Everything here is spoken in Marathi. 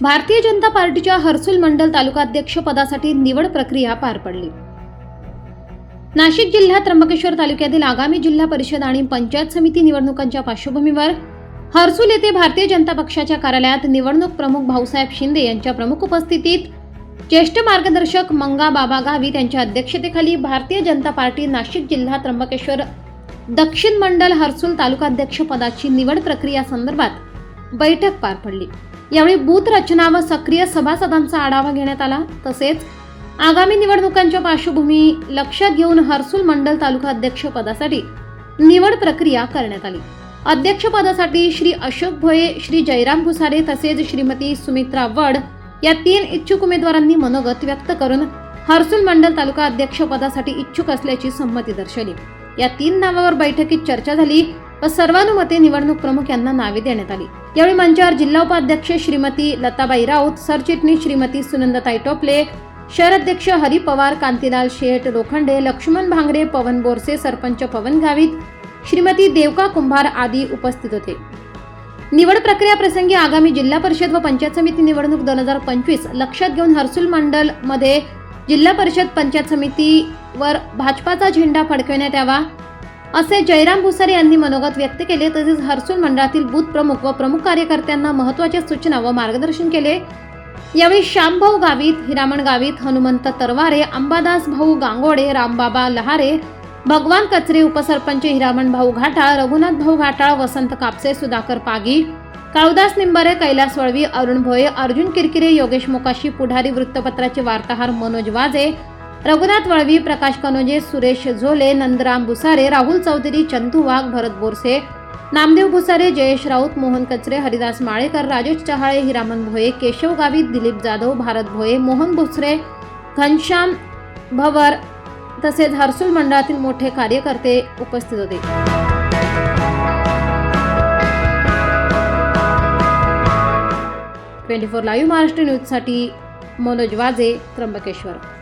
भारतीय जनता पार्टीच्या हर्सुल मंडल तालुकाध्यक्ष पदासाठी निवड प्रक्रिया पार पडली. नाशिक जिल्ह्यात त्र्यंबकेश्वर तालुक्यातील आगामी जिल्हा परिषद आणि पंचायत समिती निवडणुकांच्या पार्श्वभूमीवर हर्सुल येथे भारतीय जनता पक्षाच्या कार्यालयात निवडणूक प्रमुख भाऊसाहेब शिंदे यांच्या प्रमुख उपस्थितीत ज्येष्ठ मार्गदर्शक मंगा बाबा गावित यांच्या अध्यक्षतेखाली भारतीय जनता पार्टी नाशिक जिल्हा त्र्यंबकेश्वर दक्षिण मंडल हर्सुल तालुकाध्यक्ष पदाची निवड प्रक्रिया संदर्भात बैठक पार पडली. यावेळी बूथ रचना व सक्रिय सभासदांचा आढावा घेण्यात आला. तसेच आगामी निवडणुकांच्या पार्श्वभूमी लक्षात घेऊन हर्सुल मंडल तालुका अध्यक्ष पदासाठी निवड प्रक्रिया करण्यात आली. अध्यक्षपदासाठी श्री अशोक भोये श्री जयराम भुसारे तसेच श्रीमती सुमित्रा वड या तीन इच्छुक उमेदवारांनी मनोगत व्यक्त करून हर्सुल मंडल तालुका अध्यक्ष पदासाठी इच्छुक असल्याची संमती दर्शवली. या तीन नावावर बैठकीत चर्चा झाली व सर्वानुमते निवडणूक प्रमुख यांना नावे देण्यात आली. यावेळी मंचावर जिल्हा उपाध्यक्ष श्रीमती लताबाई राऊत सरचिटणीस श्रीमती सुनंदताई टोपले शहराध्यक्ष हरी पवार कांतीलाल शेठ लोखंडे लक्ष्मण भांगरे पवन बोरसे सरपंच पवन गावित श्रीमती देवका कुंभार आदी उपस्थित होते. निवड प्रक्रिया प्रसंगी आगामी जिल्हा परिषद व पंचायत समिती निवडणूक दोन हजार पंचवीस लक्षात घेऊन हर्सुल मंडलमध्ये जिल्हा परिषद पंचायत समितीवर भाजपाचा झेंडा फडकविण्यात यावा. असे जयराम भुसारे यांनी मनोगत व्यक्त केले. तसेच हर्सूल मंडळातील बूथ प्रमुख व प्रमुख कार्यकर्त्यांना महत्त्वाच्या सूचना व मार्गदर्शन केले. यावेळी श्यामभाऊ गावित हिरामण गावित हनुमंत तरवारे अंबादास भाऊ गांगोडे रामबाबा लहारे भगवान कचरे उपसरपंच हिरामण भाऊ घाटाळ रघुनाथ भाऊ घाटाळ वसंत कापसे सुधाकर पागी काळुदास निंबारे कैलास वळवी अरुण भोये अर्जुन किरकिरे योगेश मोकाशी पुढारी वृत्तपत्राचे वार्ताहर मनोज वाजे रघुनाथ वळवी प्रकाश कनोजे सुरेश झोले नंदराम भुसारे राहुल चौधरी चंदू वाघ भरत बोरसे नामदेव भुसारे जयेश राऊत मोहन कचरे हरिदास माळेकर राजेश चहाळे हिरामन भोये केशव गावित दिलीप जाधव भारत भोये मोहन भुसरे घनश्याम भवर तसेच हर्सुल मंडळातील मोठे कार्यकर्ते उपस्थित होते. ट्वेंटी फोर लाईव्ह महाराष्ट्र न्यूजसाठी मनोज वाजे त्र्यंबकेश्वर.